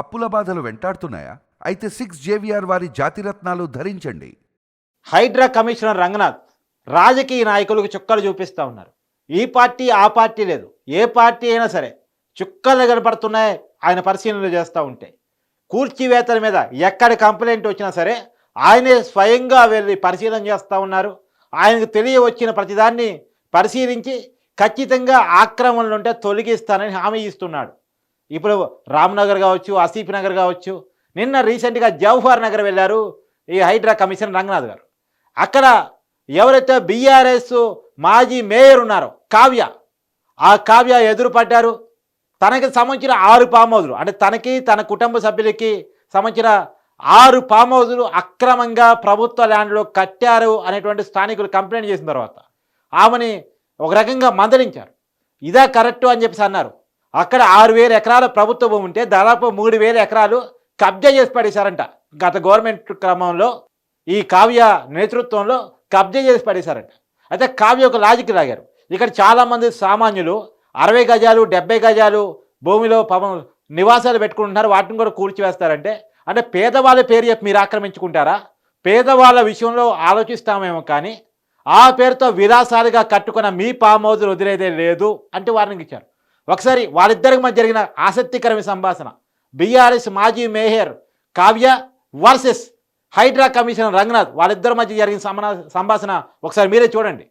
అప్పుల బాధలు వెంటాడుతున్నాయా? అయితే సిక్స్ జేవిఆర్ వారి జాతిరత్నాలు ధరించండి. హైడ్రా కమిషనర్ రంగనాథ్ రాజకీయ నాయకులకు చుక్కలు చూపిస్తూ ఉన్నారు. ఈ పార్టీ ఆ పార్టీ లేదు. ఏ పార్టీ అయినా సరే చుక్కలు కనపడుతున్నాయి ఆయన పరిశీలనలు చేస్తూ ఉంటాయి కూర్చివేతల మీద ఎక్కడ కంప్లైంట్ వచ్చినా సరే ఆయనే స్వయంగా వెళ్ళి పరిశీలన చేస్తూ ఉన్నారు. ఆయనకు తెలియవచ్చిన ప్రతిదాన్ని పరిశీలించి ఖచ్చితంగా ఆక్రమణలు ఉంటే తొలగిస్తానని హామీ ఇస్తున్నాడు. ఇప్పుడు రామ్నగర్ కావచ్చు ఆసీఫ్ నగర్ కావచ్చు. నిన్న రీసెంట్గా జవహర్ నగర్ వెళ్ళారు ఈ హైడ్రా కమిషనర్ రంగనాథ్ గారు. అక్కడ ఎవరైతే బీఆర్ఎస్ మాజీ మేయర్ ఉన్నారో కావ్య ఆ కావ్య ఎదురుపడ్డారు. తనకి సంబంధించిన ఆరు పామ్ హౌజులు అంటే తనకి తన కుటుంబ సభ్యులకి సంబంధించిన ఆరు పామ్ హౌజులు అక్రమంగా ప్రభుత్వ ల్యాండ్లో కట్టారు అనేటువంటి స్థానికులు కంప్లైంట్ చేసిన తర్వాత ఆమెని ఒక రకంగా మందలించారు. ఇదా కరెక్టు అని చెప్పేసి అన్నారు. అక్కడ ఆరు వేల ఎకరాల ప్రభుత్వ భూమి ఉంటే దాదాపు మూడు వేల ఎకరాలు కబ్జా చేసి పడేశారంట. గత గవర్నమెంట్ క్రమంలో ఈ కావ్య నేతృత్వంలో కబ్జా చేసి పడేశారంట. అయితే కావ్య ఒక లాజిక్ లాగారు. ఇక్కడ చాలామంది సామాన్యులు అరవై గజాలు డెబ్బై గజాలు భూమిలో పాపం నివాసాలు పెట్టుకుంటున్నారు. వాటిని కూడా కూల్చివేస్తారంటే అంటే పేదవాళ్ళ పేరు చెప్పి మీరు ఆక్రమించుకుంటారా? పేదవాళ్ళ విషయంలో ఆలోచిస్తామేమో కానీ ఆ పేరుతో విలాసాలుగా కట్టుకున్న మీ పామోదులు వదిలేదే లేదు అంటే వార్నింగ్ ఇచ్చారు. ఒకసారి వాళ్ళిద్దరికి మధ్య జరిగిన ఆసక్తికరమైన సంభాషణ. బీఆర్ఎస్ మాజీ mayor Kavya versus HYDRAA commissioner Ranganath వాళ్ళిద్దరి మధ్య జరిగిన సంభాషణ ఒకసారి మీరే చూడండి.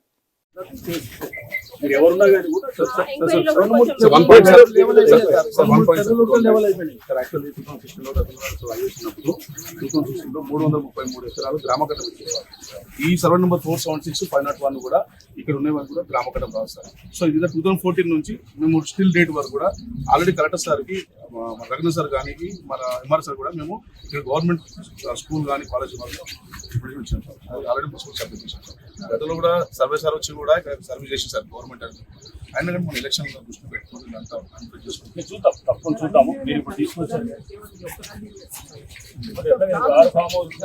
మీరు ఎవరున్నా కానీ కూడా సార్, సార్, సార్, సార్, మూడు- కొంచెం sir, one point, sir, level sir, అయిపోయింది. Sir, sir, one point, sir, terror కూడా లెవెల్ అయిపోయింది. సార్, actually 2016 లో రతన్ లాల్ సార్ చేసినప్పుడు 2016 లో మూడు వందల ముప్పై మూడు ఎకరాలు గ్రామ కట్టం ఇచ్చేవారు ఈ survey number four seven six five not one కూడా ఇక్కడ ఉన్నవన్నీ కూడా గ్రామ కట్టం రాస్తారు. సో ఇది టూ థౌసండ్ ఫోర్టీన్ నుంచి మేము స్టిల్ డేట్ వరకు కూడా ఆల్రెడీ కలెక్టర్ సార్కి మన రఘున సార్ కానీ మన ఎంఆర్ సార్ కూడా మేము ఇక్కడ గవర్నమెంట్ స్కూల్ కానీ కాలేజ్ వాళ్ళు సార్. ఆల్రెడీ స్కూల్ సబ్మిట్ చేశాం సార్. గతంలో కూడా సర్వే సార్ వచ్చి కూడా ఇక్కడ సర్వీస్ చేసి సార్. గవర్నమెంట్ అని అయినా కానీ మన ఎలక్షన్ దృష్టి పెట్టుకుని అంతా చూద్దాం తప్పకుండా చూద్దాము. మీరు ఇప్పుడు తీసుకొచ్చారు. హౌస్.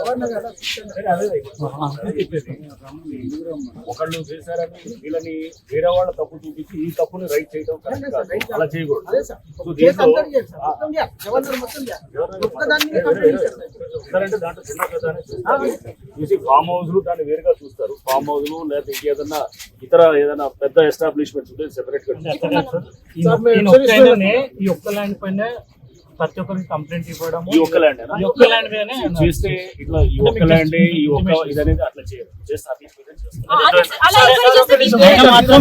ఒకళ్ళు చేశారని వీళ్ళని వేరే వాళ్ళ తప్పు చూపించి ఈ తప్పుని రైట్ చేయడం కరెక్ట్ కాదు. అలా చేయకూడదు. అదే సార్. సో కేసు దీంట్లో చిన్న. చూసి ఫామ్ హౌస్లు దాన్ని వేరుగా చూస్తారు. ఫామ్ హౌస్లు లేదా ఇంకేదన్నా ఇతర ఏదైనా పెద్ద ఎస్టాబ్లిష్మెంట్స్ ఉంటే సెపరేట్గా ఈ ఒక్క ల్యాండ్ పైన ప్రతి ఒక్కరికి కంప్లైంట్ ఇవ్వడము. ఈ ఒక్క ల్యాండ్ ఈ ఒక్క ల్యాండ్ మీదనే చేస్తే ఇట్లా ఈ ఒక్క ల్యాండ్ ఈ ఒక్క ఇది అనేది అట్లా చేయరు. అట్లా చేస్తారు. అదే మాత్రం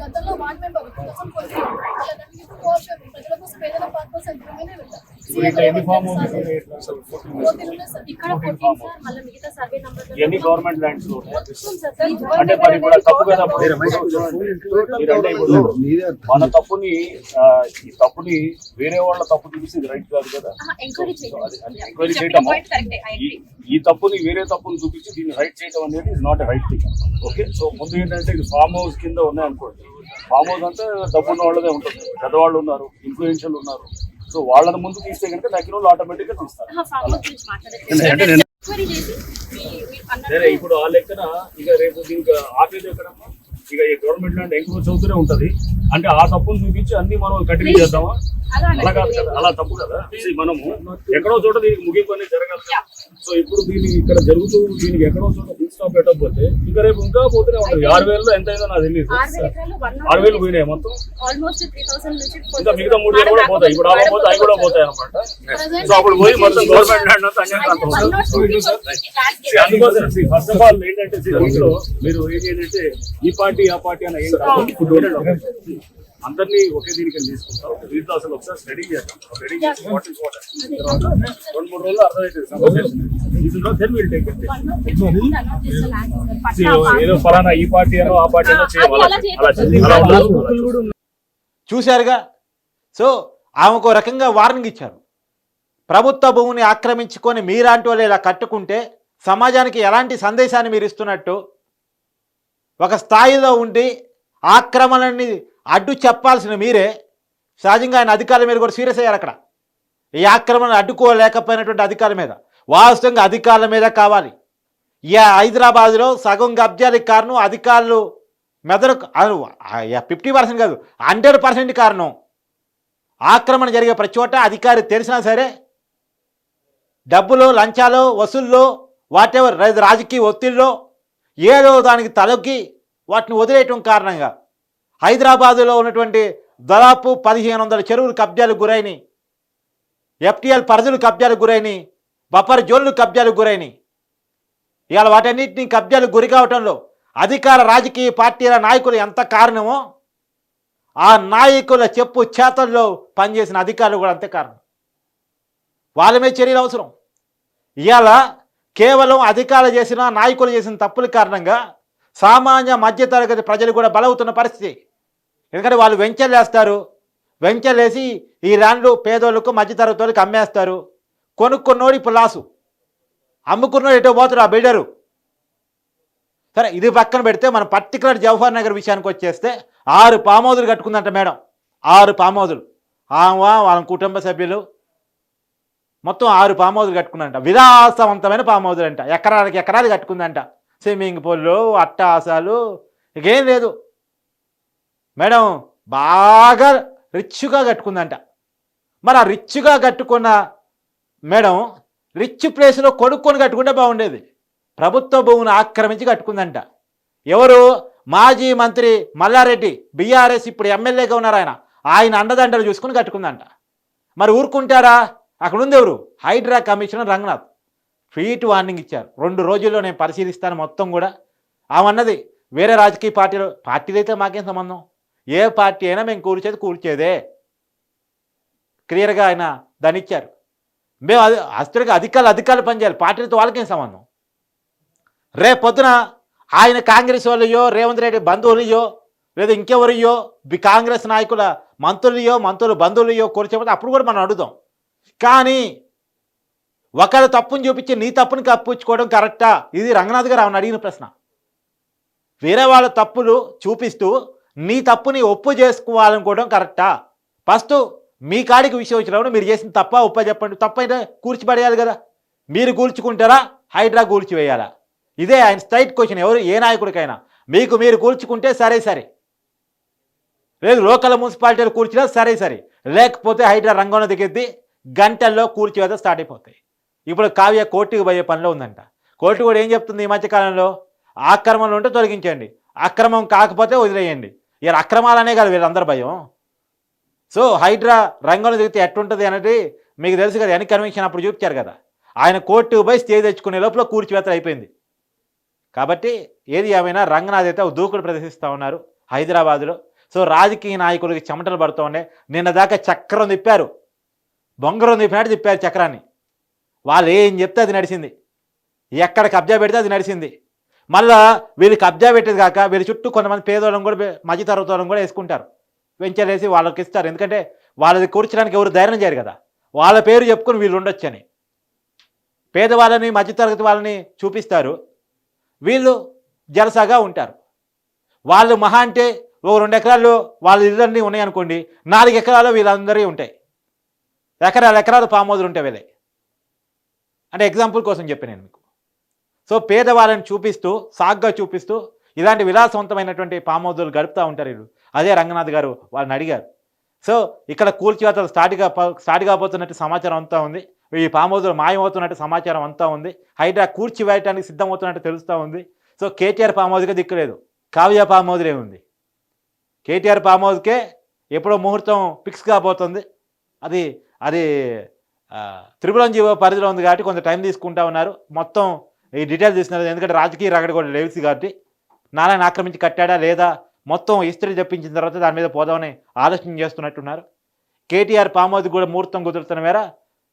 గతంలో వార్డ్ మెంబర్ ప్రజల కోసం పేదల పర్పస్ ఇప్పుడు ఉన్నాయి ఇవన్నీ గవర్నమెంట్ ల్యాండ్స్లో ఉన్నాయి. మొత్తం సార్ అంటే మరి ఇప్పుడు తప్పు కదా? మీరంటే ఇప్పుడు మన తప్పుని ఈ తప్పుని వేరే వాళ్ళ తప్పు చూసి ఇది రైట్ కాదు కదా? ఎంక్వైరీ I ఈ- తప్పుని వేరే తప్పుని చూపించి దీన్ని రైట్ చేయడం అనేది is not right thing okay so ముందు ఏంటంటే ఇది ఫామ్ హౌస్ కింద ఉన్నాయనుకోండి ఫామ్ హౌస్ అంటే డబ్బున్న వాళ్ళదే ఉంటుంది. పెద్దవాళ్ళు ఉన్నారు ఇన్ఫ్లుయెన్షియల్ ఉన్నారు. సో వాళ్ళని ముందు తీస్తే కనుక తగ్గిన వాళ్ళు ఆటోమేటిక్గా తీస్తారు ఇప్పుడు ఆ లెక్కన ఇక రేపు దీనికి ఆఫీస్ ఎక్కడమ్మా ఇక ఈ గవర్నమెంట్ ల్యాండ్ ఎంక్రోచ్ అవుతూనే ఉంటది. అంటే ఆ తప్పును చూపించి అన్ని మనం కంటిన్యూ చేద్దామా? అలా కాదు కదా అలా తప్పు కదా. మనము ఎక్కడో చోట దీనికి ముగింపు అనేది జరగాలి. సో ఇప్పుడు దీన్ని ఇక్కడ జరుగుతూ దీనికి ఎక్కడో చోట స్టాప్ పెట్టకపోతే ఇక రేపు ఇంకా పోతూనే ఉంటుంది. ఆరు వేలలో ఎంత అయిందో నాకు తెలియదు ఆరు వేల పోయినాయి మొత్తం. ఇంకా మిగతా మూడు వేలు కూడా పోతాయి. ఇప్పుడు అలా పోతే అవి కూడా పోతాయి అనమాట సో అప్పుడు పోయి మొత్తం గవర్నమెంట్ అందుకోసం ఫస్ట్ ఆఫ్ ఆల్ ఏంటంటే దీంట్లో మీరు ఏం ఏంటంటే ఈ పార్టీ ఆ పార్టీ అని ఏం కాదు. అందరినీ ఒకే దీనికి తీసుకుంటాం. దీంట్లో అసలు ఒకసారి స్టడీ చేద్దాం. స్టడీ చేసి వాట్ ఇస్ వాట్ మూడు రోజులు అర్థమవుతుంది ఏదో ఫలానా ఈ పార్టీ అనో ఆ పార్టీ. చూశారుగా? సో ఆమెకు ఒక రకంగా వార్నింగ్ ఇచ్చారు. ప్రభుత్వ భూమిని ఆక్రమించుకొని మీలాంటి వాళ్ళు ఇలా కట్టుకుంటే సమాజానికి ఎలాంటి సందేశాన్ని మీరు ఇస్తున్నట్టు? ఒక స్థాయిలో ఉండి ఆక్రమణని అడ్డు చెప్పాల్సిన మీరే సహజంగా ఆయన అధికారుల మీద కూడా సీరియస్ అయ్యారు అక్కడ. ఈ ఆక్రమణ అడ్డుకోలేకపోయినటువంటి అధికారుల మీద వాస్తవంగా అధికారుల మీద కావాలి. ఈ హైదరాబాద్లో సగం కబ్జాలకు కారణం అధికారులు మెదడు ఫిఫ్టీ పర్సెంట్ కాదు హండ్రెడ్ పర్సెంట్ కారణం. ఆక్రమణ జరిగే ప్రతి చోట అధికారి తెలిసినా సరే డబ్బులు లంచాలు వసూల్లో వాటెవర్ రాజకీయ ఒత్తిడిలో ఏదో దానికి తలొక్కి వాటిని వదిలేయటం కారణంగా హైదరాబాదులో ఉన్నటువంటి దాదాపు పదిహేను వందల చెరువులు కబ్జాలు గురైనాయి. ఎఫ్టీఎల్ పరిధులు కబ్జాలకు గురైనాయి బఫర్ జోన్లు కబ్జాలకు గురైనాయి. ఇవాళ వాటన్నిటిని కబ్జాలకు గురి కావటంలో అధికార రాజకీయ పార్టీల నాయకులు ఎంత కారణమో ఆ నాయకుల చెప్పు చేతల్లో పనిచేసిన అధికారులు కూడా అంతే కారణం. వాళ్ళ మీద చర్యలు అవసరం. ఇవాళ కేవలం అధికారులు చేసిన నాయకులు చేసిన తప్పుల కారణంగా సామాన్య మధ్యతరగతి ప్రజలు కూడా బలవుతున్న పరిస్థితి. ఎందుకంటే వాళ్ళు వెంచర్లు వేస్తారు వెంచలేసి ఈ ల్యాండ్లు పేదోళ్ళకు మధ్యతరగతి వాళ్ళకి అమ్మేస్తారు. కొనుక్కున్నోడు ఇప్పుడు లాసు. అమ్ముకున్నోడు ఎటో పోతాడు ఆ బిల్డరు? సరే ఇది పక్కన పెడితే మనం పర్టికులర్ జవహర్ నగర్ విషయానికి వచ్చేస్తే ఆరు పామోదులు కట్టుకుందంట మేడం. ఆరు పామోదులు. ఆమె వాళ్ళ కుటుంబ సభ్యులు. మొత్తం ఆరు పామోదులు కట్టుకున్నంట విలాసవంతమైన పామోదులు అంట ఎకరానికి ఎకరాలు కట్టుకుందంట. స్విమ్మింగ్ పూల్లు అట్టాసాలు ఇకేం లేదు. మేడం బాగా రిచ్గా కట్టుకుందంట. మరి ఆ రిచ్గా కట్టుకున్న మేడం రిచ్ ప్లేస్లో కొనుక్కొని కట్టుకుంటే బాగుండేది. ప్రభుత్వ భూమిని ఆక్రమించి కట్టుకుందంట. ఎవరు? మాజీ మంత్రి మల్లారెడ్డి బీఆర్ఎస్ ఇప్పుడు ఎమ్మెల్యేగా ఉన్నారు ఆయన. ఆయన అండదండలు చూసుకుని కట్టుకుందంట. మరి ఊరుకుంటారా? అక్కడ ఉంది ఎవరు? HYDRAA commissioner Ranganath. Feet warning ఇచ్చారు. రెండు రోజుల్లో నేను పరిశీలిస్తాను మొత్తం కూడా. ఆమన్నది వేరే రాజకీయ పార్టీలు పార్టీలైతే మాకేం సంబంధం? ఏ పార్టీ అయినా మేము కూర్చేది కూర్చేదే క్లియర్గా ఆయన దాన్ని ఇచ్చారు మేము అది అస్తుడిగా అధికారులు అధికారులు పనిచేయాలి. పార్టీలతో వాళ్ళకేం సంబంధం? రేపు పొద్దున ఆయన కాంగ్రెస్ వాళ్ళయో రేవంత్ రెడ్డి బంధువులయో లేదా ఇంకెవరియో కాంగ్రెస్ నాయకుల మంత్రులయో మంత్రులు బంధువులయో కూర్చోకపోతే అప్పుడు కూడా మనం అడుగుదాం కానీ ఒకళ్ళ తప్పుని చూపించి నీ తప్పుని కప్పించుకోవడం కరెక్టా? ఇది రంగనాథ్ గారు ఆమెను అడిగిన ప్రశ్న. వేరే వాళ్ళ తప్పులు చూపిస్తూ నీ తప్పుని ఒప్పు చేసుకోవాలనుకోవడం కరెక్టా? ఫస్ట్ మీ కాడికి విషయం వచ్చినప్పుడు మీరు చేసిన తప్ప ఒప్ప చెప్పండి. తప్పైతే కూర్చిపడేయాలి కదా. మీరు కూల్చుకుంటారా? హైడ్రా కూల్చివేయాలా? ఇదే ఆయన స్ట్రైట్ క్వశ్చన్. ఎవరు? ఏ నాయకుడికైనా. మీకు మీరు కూల్చుకుంటే సరే సరే. లేదు లోకల్ మున్సిపాలిటీలు కూర్చినా సరే సరే. లేకపోతే హైడ్రా రంగంలో దిగెద్ది గంటల్లో కూల్చివేత స్టార్ట్ అయిపోతాయి. ఇప్పుడు కావ్య కోర్టుకు పోయే పనిలో ఉందంట. కోర్టు కూడా ఏం చెప్తుంది ఈ మధ్యకాలంలో? ఆక్రమణలు ఉంటే తొలగించండి. అక్రమం కాకపోతే వదిలేయండి. ఇలా అక్రమాలనే కాదు వీళ్ళందరి భయం. సో హైడ్రా రంగంలో దిగితే ఎట్టుంటుంది అనేది మీకు తెలుసు కదా ఎన్ని కన్వెన్షన్ అప్పుడు చూపించారు కదా. ఆయన కోర్టు పోయి స్టే తెచ్చుకునే లోపల కూర్చివేత అయిపోయింది. కాబట్టి ఏది ఏమైనా రంగనాథ్ అయితే దూకుడు ప్రదర్శిస్తూ ఉన్నారు హైదరాబాద్లో. సో రాజకీయ నాయకులకి చెమటలు పడుతూ ఉన్నాయి. నిన్న దాకా చక్రం తిప్పారు. బొంగరం తిప్పినట్టు తిప్పారు చక్రాన్ని. వాళ్ళు ఏం చెప్తే అది నడిచింది. ఎక్కడ కబ్జా పెడితే అది నడిచింది. మళ్ళా వీళ్ళు కబ్జా పెట్టేది కాక వీళ్ళ చుట్టూ కొంతమంది పేదోళ్ళం కూడా మధ్య తరగతి వాళ్ళని కూడా వేసుకుంటారు. వెంచర్ వేసి వాళ్ళకి ఇస్తారు. ఎందుకంటే వాళ్ళది కూర్చడానికి ఎవరు ధైర్యం చేయరు కదా. వాళ్ళ పేరు చెప్పుకొని వీళ్ళు ఉండొచ్చని. పేదవాళ్ళని మధ్యతరగతి వాళ్ళని చూపిస్తారు. వీళ్ళు జలసాగా ఉంటారు. వాళ్ళు మహా అంటే ఓ రెండు ఎకరాలు వాళ్ళ ఇళ్ళన్నీ ఉన్నాయనుకోండి నాలుగు ఎకరాలు వీళ్ళందరివి ఉంటాయి. ఎకరాల ఎకరాలు పామోదులు ఉంటాయి వీళ్ళే. అంటే ఎగ్జాంపుల్ కోసం చెప్పాను నేను మీకు. సో పేదవాళ్ళని చూపిస్తూ సాగ్గా చూపిస్తూ ఇలాంటి విలాసవంతమైనటువంటి పామోదులు గడుపుతూ ఉంటారు వీళ్ళు. అదే రంగనాథ్ గారు వాళ్ళని అడిగారు. సో ఇక్కడ కూల్చివేతలు స్టార్ట్గా స్టార్ట్ కాబోతున్నట్టు సమాచారం అంతా ఉంది. ఈ పామోదులు మాయమవుతున్నట్టు సమాచారం అంతా ఉంది. హైడ్రా కూర్చివేయటానికి సిద్ధమవుతున్నట్టు తెలుస్తూ ఉంది. సో కేటీఆర్ పామోదుగా దిక్కులేదు కావ్య పామోదులే ఉంది. కేటీఆర్ పామోదుకే ఎప్పుడో ముహూర్తం ఫిక్స్ కాబోతుంది. అది అది త్రిపురం జీవో పరిధిలో ఉంది కాబట్టి కొంత టైం తీసుకుంటా ఉన్నారు. మొత్తం ఈ డీటెయిల్స్ తీసుకున్నారు ఎందుకంటే రాజకీయ రగడ కూడా లేవుసి కాబట్టి నారాయణ ఆక్రమించి కట్టాడా లేదా? మొత్తం ఇస్త్రీ తెప్పించిన తర్వాత దాని మీద పోదామని ఆలోచన చేస్తున్నట్టున్నారు. కేటీఆర్ పామోది కూడా ముహూర్తం కుదురుతున్న మేర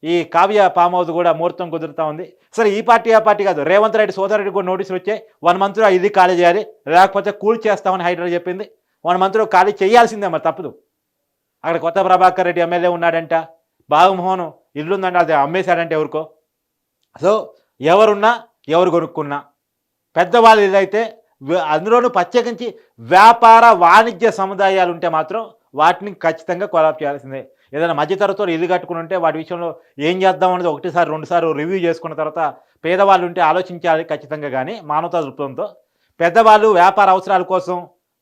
ఈ కావ్య పామోది కూడా ముహూర్తం కుదురుతా ఉంది. సరే ఈ పార్టీ ఆ పార్టీ కాదు. రేవంత్ రెడ్డి సోదరుడికి కూడా నోటీసులు వచ్చాయి వన్ మంత్లో ఇది ఖాళీ చేయాలి. లేకపోతే కూల్ చేస్తామని హైదరాబాద్ చెప్పింది. వన్ మంత్లో ఖాళీ చేయాల్సిందే మరి తప్పదు. అక్కడ కొత్త ప్రభాకర్ రెడ్డి ఎమ్మెల్యే ఉన్నాడంట. బాబుమోహన్ ఇల్లుందంటే అది అమ్మేశాడంటే ఎవరికో. సో ఎవరున్నా ఎవరు కొనుక్కున్నా? పెద్దవాళ్ళు ఏదైతే అందులోనూ ప్రత్యేకించి వ్యాపార వాణిజ్య సముదాయాలు ఉంటే మాత్రం వాటిని ఖచ్చితంగా కొలాప్ చేయాల్సిందే. ఏదైనా మధ్యతరతో ఇల్లు కట్టుకుని ఉంటే వాటి విషయంలో ఏం చేద్దాం అనేది ఒకటిసారి రెండుసార్లు రివ్యూ చేసుకున్న తర్వాత పేదవాళ్ళు ఉంటే ఆలోచించాలి ఖచ్చితంగా కానీ మానవతా దృక్పథంతో. పెద్దవాళ్ళు వ్యాపార అవసరాల కోసం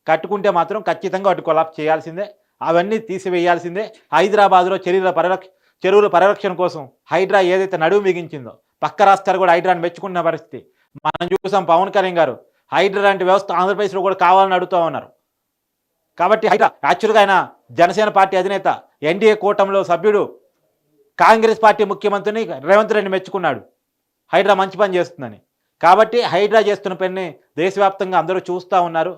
కట్టుకుంటే మాత్రం ఖచ్చితంగా వాటి కొలాప్ చేయాల్సిందే. అవన్నీ తీసివేయాల్సిందే. హైదరాబాద్లో చర్యల పరిరక్ష చెరువుల పరిరక్షణ కోసం హైడ్రా ఏదైతే నడువు మిగించిందో పక్క రాష్ట్రాలు కూడా హైడ్రాని మెచ్చుకున్న పరిస్థితి. మనం చూసాం పవన్ కళ్యాణ్ గారు హైడ్రా లాంటి వ్యవస్థ ఆంధ్రప్రదేశ్లో కూడా కావాలని అడుగుతూ ఉన్నారు. కాబట్టి హైడ్రా యాక్చువల్గా ఆయన జనసేన పార్టీ అధినేత ఎన్డీఏ కూటమిలో సభ్యుడు కాంగ్రెస్ పార్టీ ముఖ్యమంత్రిని రేవంత్ రెడ్డి మెచ్చుకున్నాడు. హైడ్రా మంచి పని చేస్తుందని. కాబట్టి హైడ్రా చేస్తున్న పని దేశవ్యాప్తంగా అందరూ చూస్తూ ఉన్నారు.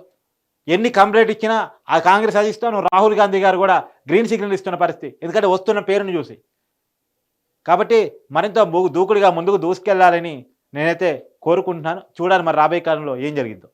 ఎన్ని కంప్లైంట్ ఇచ్చినా ఆ కాంగ్రెస్ అధిష్టానం రాహుల్ గాంధీ గారు కూడా గ్రీన్ సిగ్నల్ ఇస్తున్న పరిస్థితి. ఎందుకంటే వస్తున్న పేరును చూసి. కాబట్టి మరింత దూకుడుగా ముందుకు దూసుకెళ్ళాలని నేనైతే కోరుకుంటున్నాను. చూడాలి మరి రాబోయే కాలంలో ఏం జరిగిందో